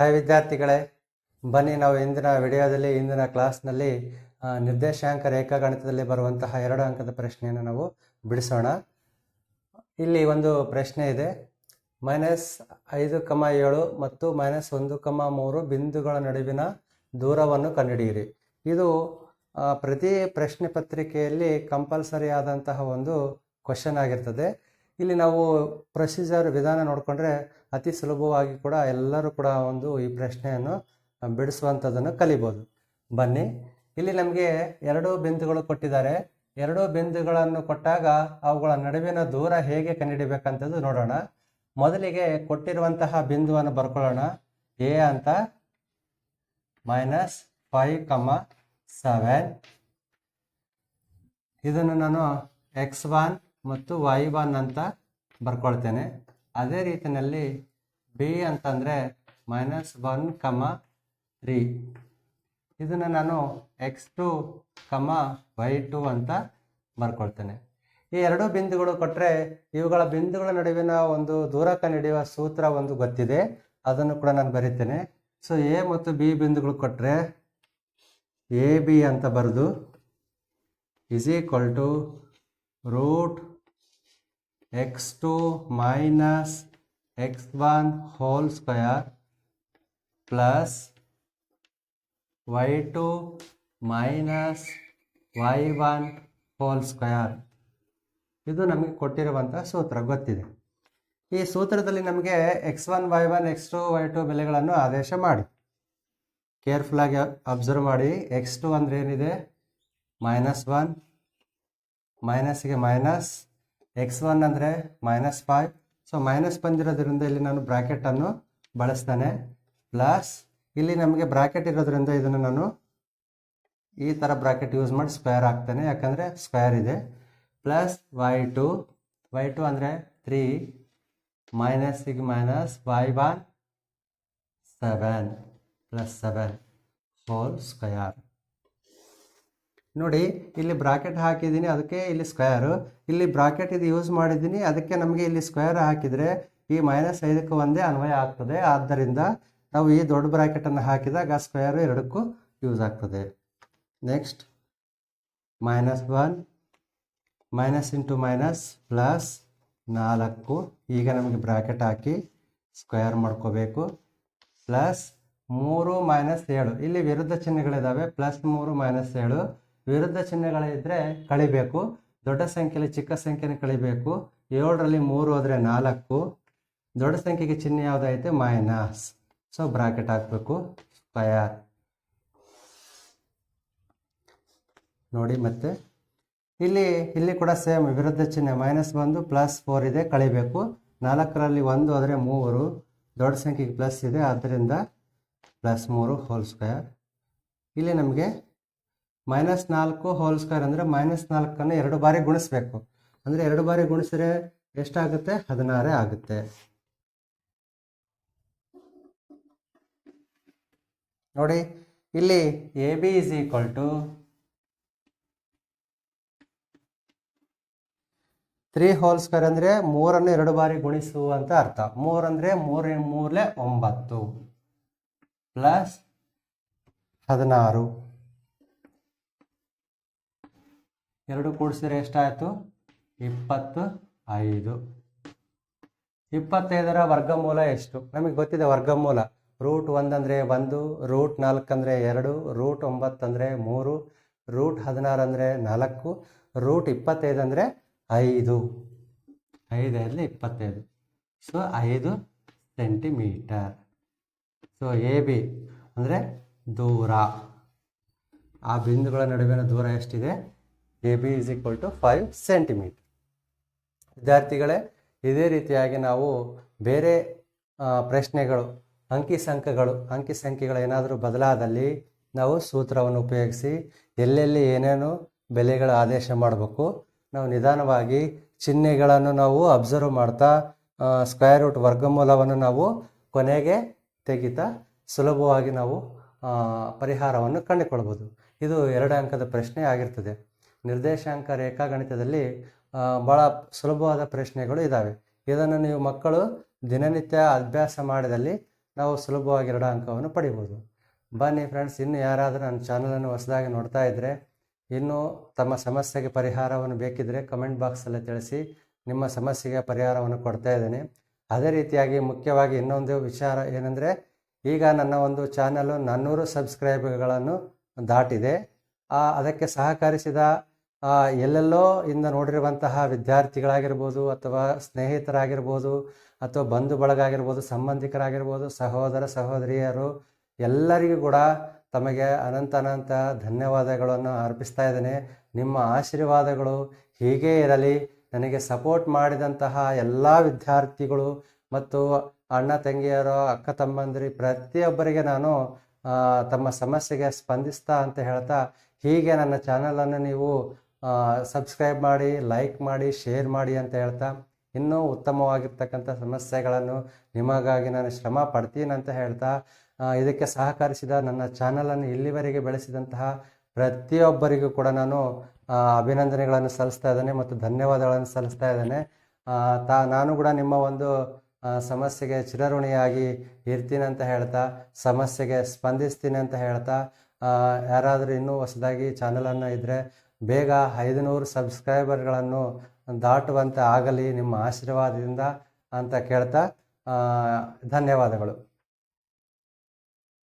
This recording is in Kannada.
ಹಾಯ್ ವಿದ್ಯಾರ್ಥಿಗಳೇ, ಬನ್ನಿ ನಾವು ಇಂದಿನ ವಿಡಿಯೋದಲ್ಲಿ, ಇಂದಿನ ಕ್ಲಾಸ್ನಲ್ಲಿ ನಿರ್ದೇಶಾಂಕ ರೇಖಾಗಣಿತದಲ್ಲಿ ಬರುವಂತಹ ಎರಡು ಅಂಕದ ಪ್ರಶ್ನೆಯನ್ನು ನಾವು ಬಿಡಿಸೋಣ. ಇಲ್ಲಿ ಒಂದು ಪ್ರಶ್ನೆ ಇದೆ. ಮೈನಸ್ ಐದು ಕಮ ಏಳು ಮತ್ತು ಮೈನಸ್ ಒಂದು ಕಮ ಮೂರು ಬಿಂದುಗಳ ನಡುವಿನ ದೂರವನ್ನು ಕಂಡುಹಿಡಿಯಿರಿ. ಇದು ಪ್ರತಿ ಪ್ರಶ್ನೆ ಪತ್ರಿಕೆಯಲ್ಲಿ ಕಂಪಲ್ಸರಿ ಆದಂತಹ ಒಂದು ಕ್ವಶನ್ ಆಗಿರ್ತದೆ. ಇಲ್ಲಿ ನಾವು ಪ್ರೊಸೀಜರ್ ವಿಧಾನ ನೋಡಿಕೊಂಡ್ರೆ ಅತಿ ಸುಲಭವಾಗಿ ಕೂಡ ಎಲ್ಲರೂ ಕೂಡ ಒಂದು ಈ ಪ್ರಶ್ನೆಯನ್ನು ಬಿಡಿಸುವಂಥದ್ದನ್ನು ಕಲಿಬೋದು. ಬನ್ನಿ. ಇಲ್ಲಿ ನಮಗೆ ಎರಡು ಬಿಂದುಗಳು ಕೊಟ್ಟಿದ್ದಾರೆ. ಎರಡು ಬಿಂದುಗಳನ್ನು ಕೊಟ್ಟಾಗ ಅವುಗಳ ನಡುವಿನ ದೂರ ಹೇಗೆ ಕಂಡುಹಿಡಿಬೇಕಂಥದ್ದು ನೋಡೋಣ. ಮೊದಲಿಗೆ ಕೊಟ್ಟಿರುವಂತಹ ಬಿಂದುವನ್ನು ಬರ್ಕೊಳ್ಳೋಣ. ಎ ಅಂತ ಮೈನಸ್ ಫೈವ್ ಕಮ್ಮ ಸೆವೆನ್. ಇದನ್ನು ನಾನು ಎಕ್ಸ್ ಒನ್ ಮತ್ತು ವೈ ಒನ್ ಅಂತ ಬರ್ಕೊಳ್ತೇನೆ. ಅದೇ ರೀತಿಯಲ್ಲಿ ಬಿ ಅಂತಂದರೆ ಮೈನಸ್ ಒನ್ ಕಮ ತ್ರೀ. ಇದನ್ನು ನಾನು X two comma Y two ಅಂತ ಬರ್ಕೊಳ್ತೇನೆ. ಈ ಎರಡು ಬಿಂದುಗಳು ಕೊಟ್ಟರೆ ಇವುಗಳ ಬಿಂದುಗಳ ನಡುವಿನ ಒಂದು ದೂರ ಕಂಡುಹಿಡಿಯುವ ಸೂತ್ರ ಒಂದು ಗೊತ್ತಿದೆ. ಅದನ್ನು ಕೂಡ ನಾನು ಬರಿತೇನೆ. ಸೊ, ಎ ಮತ್ತು ಬಿ ಬಿಂದುಗಳು ಕೊಟ್ಟರೆ ಎ ಬಿ ಅಂತ ಬರೆದು is two minus X x2 minus x1 whole square plus y2 minus y1 whole square ಇದು ನಮಗೆ ಕೊಟ್ಟಿರುವಂಥ ಸೂತ್ರ, ಗೊತ್ತಿದೆ. ಈ ಸೂತ್ರದಲ್ಲಿ ನಮಗೆ X one, Y one, X two, Y two ಬೆಲೆಗಳನ್ನು ಆದೇಶ ಮಾಡಿ. ಕೇರ್ಫುಲ್ಲಾಗಿ ಅಬ್ಸರ್ವ್ ಮಾಡಿ. ಎಕ್ಸ್ ಟು ಅಂದರೆ ಏನಿದೆ? ಮೈನಸ್ ಒನ್, ಮೈನಸ್ಗೆ ಮೈನಸ್ ಎಕ್ಸ್ ಒನ್ ಅಂದರೆ ಮೈನಸ್ ಫೈವ್ ಸೊ ಮೈನಸ್ ಬಂದಿರೋದ್ರಿಂದ ಇಲ್ಲಿ ನಾನು ಬ್ರ್ಯಾಕೆಟನ್ನು ಬಳಸ್ತಾನೆ. ಪ್ಲಸ್ ಇಲ್ಲಿ ನಮಗೆ ಬ್ರ್ಯಾಕೆಟ್ ಇರೋದ್ರಿಂದ ಇದನ್ನು ನಾನು ಈ ಥರ ಬ್ರಾಕೆಟ್ ಯೂಸ್ ಮಾಡಿ ಸ್ಕ್ವೇರ್ ಹಾಕ್ತೇನೆ. ಯಾಕಂದರೆ ಸ್ಕ್ವೇರ್ ಇದೆ. Plus Y two Y two ಅಂದರೆ three ಮೈನಸ್ಸಿಗೆ minus Y one seven plus seven whole square ನೋಡಿ, ಇಲ್ಲಿ ಬ್ರಾಕೆಟ್ ಹಾಕಿದ್ದೀನಿ, ಅದಕ್ಕೆ ಇಲ್ಲಿ ಸ್ಕ್ವೇರು. ಇಲ್ಲಿ ಬ್ರಾಕೆಟ್ ಇದು ಯೂಸ್ ಮಾಡಿದ್ದೀನಿ, ಅದಕ್ಕೆ ನಮಗೆ ಇಲ್ಲಿ ಸ್ಕ್ವೇರ್ ಹಾಕಿದರೆ ಈ ಮೈನಸ್ ಐದಕ್ಕೆ ಒಂದೇ ಅನ್ವಯ ಆಗ್ತದೆ. ಆದ್ದರಿಂದ ನಾವು ಈ ದೊಡ್ಡ ಬ್ರಾಕೆಟನ್ನು ಹಾಕಿದಾಗ ಆ ಸ್ಕ್ವೇರು ಎರಡಕ್ಕೂ ಯೂಸ್ ಆಗ್ತದೆ. Next minus one minus into minus plus ನಾಲ್ಕು. ಈಗ ನಮಗೆ ಬ್ರಾಕೆಟ್ ಹಾಕಿ ಸ್ಕ್ವೇರ್ ಮಾಡ್ಕೋಬೇಕು. ಪ್ಲಸ್ ಮೂರು ಮೈನಸ್ ಏಳು. ಇಲ್ಲಿ ವಿರುದ್ಧ ಚಿಹ್ನೆಗಳಿದ್ದಾವೆ ಪ್ಲಸ್ ಮೂರು ಮೈನಸ್ ಏಳು. ವಿರುದ್ಧ ಚಿಹ್ನೆಗಳಿದ್ದರೆ ಕಳಿಬೇಕು. ದೊಡ್ಡ ಸಂಖ್ಯೆಯಲ್ಲಿ ಚಿಕ್ಕ ಸಂಖ್ಯೆನ ಕಳಿಬೇಕು. ಏಳರಲ್ಲಿ ಮೂರು ಹೋದರೆ ನಾಲ್ಕು. ದೊಡ್ಡ ಸಂಖ್ಯೆಗೆ ಚಿಹ್ನೆ ಯಾವುದೈತೆ ಮೈನಸ್. ಸೊ ಬ್ರಾಕೆಟ್ ಹಾಕಬೇಕು. ಸ್ಕ್ವಯರ್ ನೋಡಿ ಮತ್ತೆ. ಇಲ್ಲಿ ಇಲ್ಲಿ ಕೂಡ ಸೇಮ್ ವಿರುದ್ಧ ಚಿಹ್ನೆ. ಮೈನಸ್ ಬಂದು ಪ್ಲಸ್ ಫೋರ್ ಇದೆ, ಕಳಿಬೇಕು. ನಾಲ್ಕರಲ್ಲಿ ಒಂದು ಆದರೆ ಮೂರು. ದೊಡ್ಡ ಸಂಖ್ಯೆಗೆ ಪ್ಲಸ್ ಇದೆ ಆದ್ದರಿಂದ ಪ್ಲಸ್ ಮೂರು ಹೋಲ್ ಸ್ಕ್ವೇರ್ ಇಲ್ಲಿ ನಮಗೆ ಮೈನಸ್ ನಾಲ್ಕು ಹೋಲ್ ಸ್ಕ್ವೇರ್ ಅಂದರೆ ಮೈನಸ್ ನಾಲ್ಕನ್ನು ಎರಡು ಬಾರಿ ಗುಣಿಸ್ಬೇಕು. ಅಂದರೆ ಎರಡು ಬಾರಿ ಗುಣಿಸಿದ್ರೆ ಎಷ್ಟಾಗುತ್ತೆ? ಹದಿನಾರೇ ಆಗುತ್ತೆ. ನೋಡಿ, ಇಲ್ಲಿ A B is equal to three whole square ಅಂದರೆ ಮೂರನ್ನು ಎರಡು ಬಾರಿ ಗುಣಿಸು ಅಂತ ಅರ್ಥ. ಮೂರಂದರೆ ಮೂರೇ ಮೂರಲೆ ಒಂಬತ್ತು ಪ್ಲಸ್ ಹದಿನಾರು. ಎರಡು ಕೂಡಿಸಿದ್ರೆ ಎಷ್ಟಾಯಿತು? ಇಪ್ಪತ್ತು ಐದು. ಇಪ್ಪತ್ತೈದರ ವರ್ಗಮೂಲ ಎಷ್ಟು? ನಮಗೆ ಗೊತ್ತಿದೆ ವರ್ಗಮೂಲ. ರೂಟ್ ಒಂದಂದರೆ ಒಂದು, ರೂಟ್ ನಾಲ್ಕು ಅಂದರೆ ಎರಡು, ರೂಟ್ ಒಂಬತ್ತು ಅಂದರೆ ಮೂರು, ರೂಟ್ ಹದಿನಾರು ಅಂದರೆ ನಾಲ್ಕು, ರೂಟ್ ಇಪ್ಪತ್ತೈದು ಅಂದರೆ ಐದು. ಐದರಲ್ಲಿ ಇಪ್ಪತ್ತೈದು. ಸೊ ಐದು ಸೆಂಟಿಮೀಟರ್ ಸೊ ಎ ಬಿ ಅಂದರೆ ದೂರ. ಆ ಬಿಂದುಗಳ ನಡುವಿನ ದೂರ ಎಷ್ಟಿದೆ? A B is equal to five centimetre ವಿದ್ಯಾರ್ಥಿಗಳೇ, ಇದೇ ರೀತಿಯಾಗಿ ನಾವು ಬೇರೆ ಪ್ರಶ್ನೆಗಳು, ಅಂಕಿ ಸಂಖ್ಯೆಗಳು ಅಂಕಿ ಸಂಖ್ಯೆಗಳು ಏನಾದರೂ ಬದಲಾದಲ್ಲಿ ನಾವು ಸೂತ್ರವನ್ನು ಉಪಯೋಗಿಸಿ ಎಲ್ಲೆಲ್ಲಿ ಏನೇನು ಬೆಲೆಗಳ ಆದೇಶ ಮಾಡಬೇಕು, ನಾವು ನಿಧಾನವಾಗಿ ಚಿಹ್ನೆಗಳನ್ನು ನಾವು ಅಬ್ಸರ್ವ್ ಮಾಡ್ತಾ ಸ್ಕ್ವೇರ್ ರೂಟ್ ವರ್ಗಮೂಲವನ್ನು ನಾವು ಕೊನೆಗೆ ತೆಗಿತಾ ಸುಲಭವಾಗಿ ನಾವು ಪರಿಹಾರವನ್ನು ಕಂಡುಕೊಳ್ಬೋದು. ಇದು ಎರಡು ಅಂಕದ ಪ್ರಶ್ನೆ ಆಗಿರ್ತದೆ. ನಿರ್ದೇಶಾಂಕ ರೇಖಾಗಣಿತದಲ್ಲಿ ಭಾಳ ಸುಲಭವಾದ ಪ್ರಶ್ನೆಗಳು ಇದ್ದಾವೆ ಇದನ್ನು ನೀವು ಮಕ್ಕಳು ದಿನನಿತ್ಯ ಅಭ್ಯಾಸ ಮಾಡಿದಲ್ಲಿ ನಾವು ಸುಲಭವಾಗಿ ಎರಡು ಅಂಕವನ್ನು ಪಡಿಬೋದು. ಬನ್ನಿ ಫ್ರೆಂಡ್ಸ್ ಇನ್ನು ಯಾರಾದರೂ ನನ್ನ ಚಾನಲನ್ನು ಹೊಸದಾಗಿ ನೋಡ್ತಾ ಇದ್ದರೆ ಇನ್ನೂ ತಮ್ಮ ಸಮಸ್ಯೆಗೆ ಪರಿಹಾರವನ್ನು ಬೇಕಿದ್ದರೆ ಕಮೆಂಟ್ ಬಾಕ್ಸಲ್ಲಿ ತಿಳಿಸಿ, ನಿಮ್ಮ ಸಮಸ್ಯೆಗೆ ಪರಿಹಾರವನ್ನು ಕೊಡ್ತಾ ಇದ್ದೇನೆ. ಅದೇ ರೀತಿಯಾಗಿ ಮುಖ್ಯವಾಗಿ ಇನ್ನೊಂದು ವಿಚಾರ ಏನಂದರೆ, ಈಗ ನನ್ನ ಒಂದು ಚಾನಲು ನಾನ್ನೂರು ಸಬ್ಸ್ಕ್ರೈಬರ್ಗಳನ್ನು ದಾಟಿದೆ. ಅದಕ್ಕೆ ಸಹಕರಿಸಿದ ಎಲ್ಲೆಲ್ಲೋ ಇಂದ ನೋಡಿರುವಂತಹ ವಿದ್ಯಾರ್ಥಿಗಳಾಗಿರ್ಬೋದು ಅಥವಾ ಸ್ನೇಹಿತರಾಗಿರ್ಬೋದು ಅಥವಾ ಬಂಧು ಬಳಗ ಆಗಿರ್ಬೋದು ಸಂಬಂಧಿಕರಾಗಿರ್ಬೋದು, ಸಹೋದರ ಸಹೋದರಿಯರು ಎಲ್ಲರಿಗೂ ಕೂಡ ತಮಗೆ ಅನಂತ ಅನಂತ ಧನ್ಯವಾದಗಳನ್ನು ಅರ್ಪಿಸ್ತಾ ಇದ್ದೇನೆ. ನಿಮ್ಮ ಆಶೀರ್ವಾದಗಳು ಹೀಗೇ ಇರಲಿ. ನನಗೆ ಸಪೋರ್ಟ್ ಮಾಡಿದಂತಹ ಎಲ್ಲ ವಿದ್ಯಾರ್ಥಿಗಳು ಮತ್ತು ಅಣ್ಣ ತಂಗಿಯರು, ಅಕ್ಕ ತಮ್ಮಂದಿರಿ, ಪ್ರತಿಯೊಬ್ಬರಿಗೆ ನಾನು ತಮ್ಮ ಸಮಸ್ಯೆಗೆ ಸ್ಪಂದಿಸ್ತಾ ಅಂತ ಹೇಳ್ತಾ ಹೀಗೆ ನನ್ನ ಚಾನಲನ್ನು ನೀವು ಸಬ್ಸ್ಕ್ರೈಬ್ ಮಾಡಿ ಲೈಕ್ ಮಾಡಿ ಶೇರ್ ಮಾಡಿ ಅಂತ ಹೇಳ್ತಾ ಇನ್ನೂ ಉತ್ತಮವಾಗಿರ್ತಕ್ಕಂಥ ಸಮಸ್ಯೆಗಳನ್ನು ನಿಮಗಾಗಿ ನಾನು ಶ್ರಮ ಅಂತ ಹೇಳ್ತಾ ಇದಕ್ಕೆ ಸಹಕರಿಸಿದ ನನ್ನ ಚಾನಲನ್ನು ಇಲ್ಲಿವರೆಗೆ ಬೆಳೆಸಿದಂತಹ ಪ್ರತಿಯೊಬ್ಬರಿಗೂ ಕೂಡ ನಾನು ಅಭಿನಂದನೆಗಳನ್ನು ಸಲ್ಲಿಸ್ತಾ ಇದ್ದೇನೆ ಮತ್ತು ಧನ್ಯವಾದಗಳನ್ನು ಸಲ್ಲಿಸ್ತಾ ಇದ್ದೇನೆ. ತಾ, ನಾನು ಕೂಡ ನಿಮ್ಮ ಒಂದು ಸಮಸ್ಯೆಗೆ ಚಿರಋಣಿಯಾಗಿ ಇರ್ತೀನಿ ಅಂತ ಹೇಳ್ತಾ, ಸಮಸ್ಯೆಗೆ ಸ್ಪಂದಿಸ್ತೀನಿ ಅಂತ ಹೇಳ್ತಾ ಯಾರಾದರೂ ಇನ್ನೂ ಹೊಸದಾಗಿ ಚಾನಲನ್ನು ಇದ್ದರೆ ಬೇಗ ಐದುನೂರು ಸಬ್ಸ್ಕ್ರೈಬರ್ಗಳನ್ನು ದಾಟುವಂತೆ ಆಗಲಿ ನಿಮ್ಮ ಆಶೀರ್ವಾದದಿಂದ ಅಂತ ಕೇಳ್ತಾ ಧನ್ಯವಾದಗಳು.